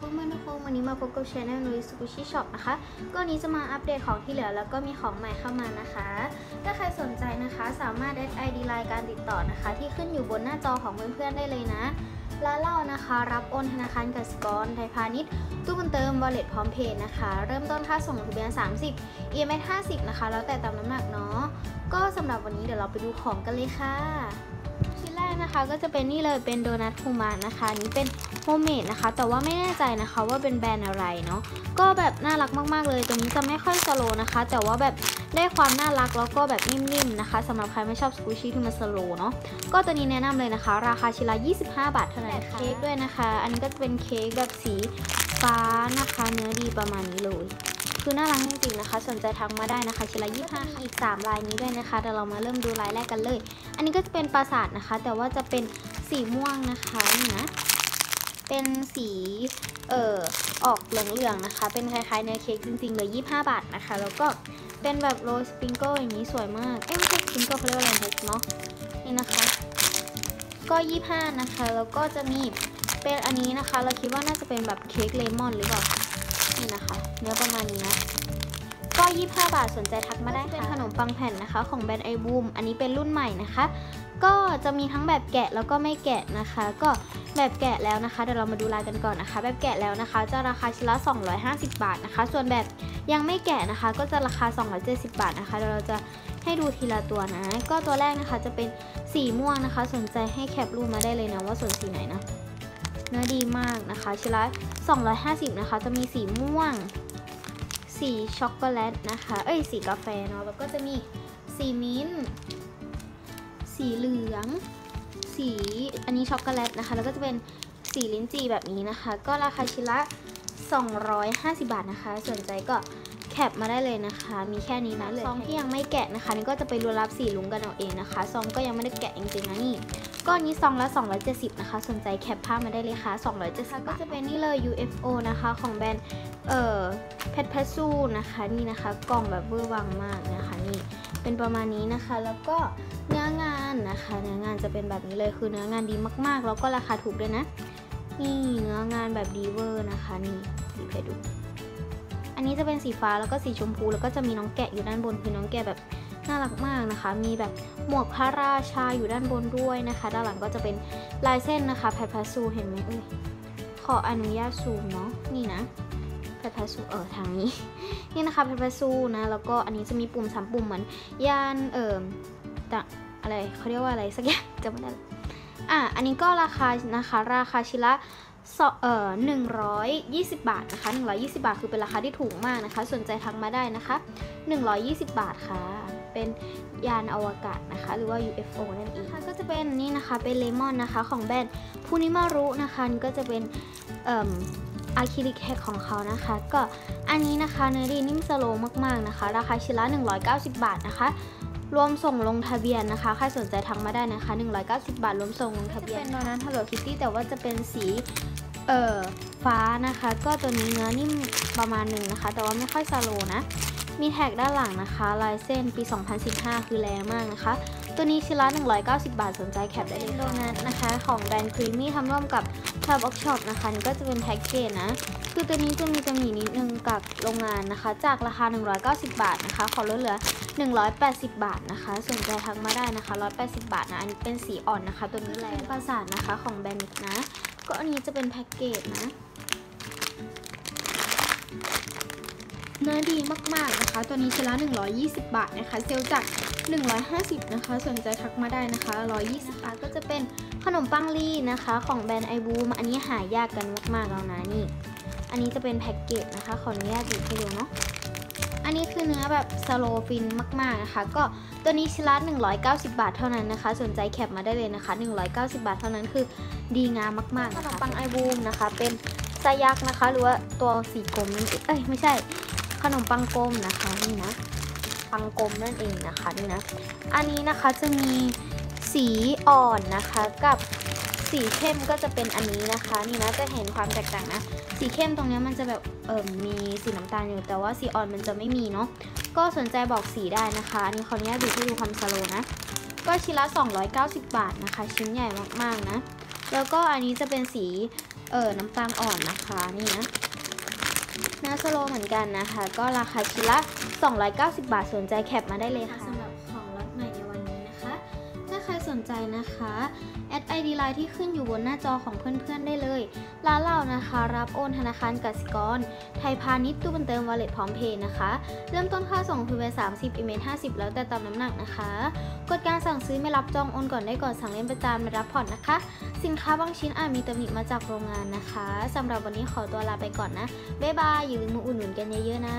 เมื่อทุกคนวันนี้มาพบกับช anel นุ้ยสุกุชิช็อปนะคะก็วันนี้จะมาอัปเดตของที่เหลือแล้วก็มีของใหม่เข้ามานะคะ ถ้าใครสนใจนะคะสามารถแอดไอดีไลน์การติดต่อนะคะ ที่ขึ้นอยู่บนหน้าจอของเพื่อนๆได้เลยนะและเรานะคะ รับโอนธนาคารกสิกรไทยพาณิชย์ตู้บุญเติมบอลเลตพร้อมเพย์นะคะ เริ่มต้นค่าส่งทะเบียน 30 EMS 50 นะคะ แล้วแต่ตามน้ำหนักเนาะก็สำหรับวันนี้เดี๋ยวเราไปดูของกันเลยค่ะ ชิ้นแรกนะคะก็จะเป็นนี่เลยเป็นโดนัทคูมานนะคะอันนี้เป็นโฮมเมดนะคะ แต่ว่าไม่แน่ใจนะคะว่าเป็นแบรนด์อะไรเนาะก็แบบน่ารักมากๆเลยตัวนี้จะไม่ค่อยสโลว์นะคะ แต่ว่าแบบได้ความน่ารักแล้วก็แบบนิ่มๆนะคะสำหรับใครไม่ชอบสกูชี่ที่มันสโลว์เนาะก็ตัวนี้แนะนำเลยนะคะ ราคาชิ้นละ25 บาทเท่านั้นค่ะเค้กด้วยนะคะ อันนี้ก็จะเป็นเค้กแบบสีฟ้านะคะ เนื้อดีประมาณนี้เลย คือน่ารักจริงๆนะคะ สนใจทักมาได้นะคะชิ้นละ25อีก 3 ลายนี้ด้วยนะคะเดี๋ยวเรามาเริ่มดูลายแรกกันเลย อันนี้ก็จะเป็นปราสาทนะคะ แต่ว่าจะเป็นสีม่วงนะคะนี่นะเป็นสีเอ่อออกเหลืองๆนะคะ เป็นคล้ายๆเนื้อเค้กจริงๆเลย25 บาทนะคะ แล้วก็เป็นแบบโรสปริงเกิลอย่างนี้สวยมาก เอ้ยไม่ใช่สปิงเกิลเขาเรียกว่าอะไรเนาะนี่นะคะ ก็ 25 นะคะ แล้วก็จะมีเป็นอันนี้นะคะ เราคิดว่าน่าจะเป็นแบบเค้กเลมอนหรือเปล่า นี่นะคะ เนื้อประมาณนี้นะก็ 25 บาทสนใจทักมาได้ค่ะเป็นขนมปังแผ่นนะคะ ของแบรนด์ไอบูมอันนี้เป็นรุ่นใหม่นะคะ ก็จะมีทั้งแบบแกะแล้วก็ไม่แกะนะคะ ก็แบบแกะแล้วนะคะเดี๋ยวเรามาดูลายกันก่อนนะคะ แบบแกะแล้วนะคะ จะราคาชิ้นละ 250 บาทนะคะ ส่วนแบบยังไม่แกะนะคะ ก็จะราคา 270 บาทนะคะเดี๋ยวเราจะให้ดูทีละตัวนะ ก็ตัวแรกนะคะจะเป็นสีม่วงนะคะ สนใจให้แคปรูปมาได้เลยนะว่าส่วนสีไหนนะ เนื้อดีมากนะคะชิ้นละ250 นะคะ จะมีสีม่วง สีช็อกโกแลตนะคะ เอ้ย สีกาแฟเนาะ แล้วก็จะมีสีมิ้นท์ สีเหลือง สีอันนี้ช็อกโกแลตนะคะ แล้วก็จะเป็นสีลิ้นจี่แบบนี้นะคะ ก็ราคาชิ้นละ250 บาทนะคะ สนใจก็ ปมาได้เลยนะคะ มีแค่นี้นะเลยซองที่ยังไม่แกะนะคะนี่ก็จะไปรวรับสีลุงกันเอาเองนะคะซองก็ยังไม่ได้แกะจริงๆนะนี่ก็อันนี้ซองละ 270 นะคะ สนใจแคปภาพมาได้เลยค่ะ 270ก็จะเป็นนี่เลย UFO นะคะ ของแบรนด์เอ่อเพชรพัซูนะคะ นี่นะคะ กล่องแบบเวอร์วังมากนะคะ นี่ เป็นประมาณนี้นะคะ แล้วก็เนื้องานนะคะ เนื้องานจะเป็นแบบนี้เลย คือเนื้องานดีมากๆ แล้วก็ราคาถูกด้วยนะ นี่เนื้องานแบบดีเวอร์นะคะ นี่สีไปดู อันนี้จะเป็นสีฟ้าแล้วก็สีชมพู แล้วก็จะมีน้องแกะอยู่ด้านบนคือน้องแกะแบบน่ารักมากนะคะ มีแบบหมวกพระราชาอยู่ด้านบนด้วยนะคะ ด้านหลังก็จะเป็นลายเส้นนะคะแพทพัซูเห็นไหมเอ้ยขออนุญาตซูมเนาะนี่นะแพทพัซูเออทางนี้ นี่นะคะแพทพัซูนะแล้วก็อันนี้จะมีปุ่มสามปุ่มเหมือนยานเอ่อตะอะไรเขาเรียกว่าอะไรสักอย่างจำไม่ได้อะอันนี้ก็ราคานะคะ ราคาชิ้นละ เอ่อหนึ่งร้อยยี่สิบบาทนะคะหนึ่งร้อยยี่สิบาทคือเป็นราคาที่ถูกมากนะคะ สนใจทักมาได้นะคะหนึ่งร้อยยี่สิบบาทค่ะ เป็นยานอวกาศนะคะ หรือว่า UFO นั่นเองค่ะก็จะเป็นนี่นะคะ เป็นเลมอนนะคะของแบรนด์พูนิมารุนะคะก็จะเป็นเอ่ออะคริลิกแฮกของเขานะคะ ก็อันนี้นะคะเนื้อดีนิ่มสโลมากๆนะคะ ราคาชิ้นละ 190 บาทนะคะรวมส่งลงทะเบียนนะคะ ใครสนใจทักมาได้นะคะ 190 บาท รวมส่งลงทะเบียนเป็นโดนัท Hello Kitty แต่ว่าจะเป็นสี เอ่อฟ้านะคะ ก็ตัวนี้เนื้อนิ่มประมาณหนึ่งนะคะ แต่ว่าไม่ค่อยสโลนะ มีแท็กด้านหลังนะคะ ลายเส้นปี 2015 คือแรงมากนะคะ ตัวนี้ชิ้นละ 190 บาทสนใจแคปได้เลยโดนัทนะคะ ของแบรนด์ครีมมี่ทำร่วมกับ t a b o x Shop นะคะนี่ก็จะเป็นแพ็กเกจนะ คือตัวนี้จะมีตำหนินิดนึงกับโรงงานนะคะ จากราคา 190 บาทนะคะ ขอลดเหลือ 180 บาทนะคะสนใจทักมาได้นะคะ 180 บาทนะ อันนี้เป็นสีอ่อนนะคะ ตัวนี้แรงประสาทนะคะของแบรนด์นะ ก็อันนี้จะเป็นแพ็กเกจนะ เนื้อดีมากๆนะคะ ตัวนี้ชิ้นละ 120 บาทนะคะ เซลจาก 150 นะคะ สนใจทักมาได้นะคะ 120 บาทก็จะเป็นขนมปังลี่นะคะ ของแบรนด์ไอบูมอันนี้หายากกันมากๆแล้วนะนี่ อันนี้จะเป็นแพ็กเกจนะคะ ขออนุญาตหยิบให้ดูเนาะ อันนี้คือเนื้อแบบสโลฟินมากๆนะคะ ก็ตัวนี้ชิ้นละ190 บาทเท่านั้นนะคะ สนใจแคปมาได้เลยนะคะ 190 บาทเท่านั้นคือดีงามมากๆนะคะขนมปังไอบูมนะคะ เป็นไซยักษ์นะคะ หรือว่าตัวสีกลมนั่นเองเอ้ยไม่ใช่ ขนมปังกลมนะคะนี่นะปังกลมนั่นเองนะคะนี่นะ อันนี้นะคะจะมี สีอ่อนนะคะกับสีเข้มก็จะเป็นอันนี้นะคะ นี่นะจะเห็นความแตกต่างนะสีเข้มตรงนี้มันจะแบบเออมีสีน้ำตาลอยู่แต่ว่าสีอ่อนมันจะไม่มีเนาะก็สนใจบอกสีได้นะคะอันนี้ขออนุญาตดูให้ดูความสโลนะก็ชิ้นละ 290 บาทนะคะ ชิ้นใหญ่มากๆนะ แล้วก็อันนี้จะเป็นสีเออน้ำตาลอ่อนนะคะนี่นะน้าสโลเหมือนกันนะคะ ก็ราคาชิ้นละ 290 บาทสนใจแคปมาได้เลยค่ะ สนใจนะคะแอด ID Line ที่ขึ้นอยู่บนหน้าจอของเพื่อนๆได้เลยร้านเรานะคะ รับโอนธนาคารกสิกร ไทยพาณิชย์ตู้บันเติม Wallet พร้อมเพย์นะคะ เริ่มต้นค่าส่งคือเว30อิเมจ50 แล้วแต่ตามน้ำหนักนะคะ กดการสั่งซื้อไม่รับจองโอนก่อนได้ก่อนสั่งเล่นประจำไม่รับผ่อนนะคะ สินค้าบางชิ้นอาจมีตำหนิมาจากโรงงานนะคะสำหรับวันนี้ขอตัวลาไปก่อนนะบ๊ายบายอย่าลืมมาอุดหนุนกันเยอะๆนะ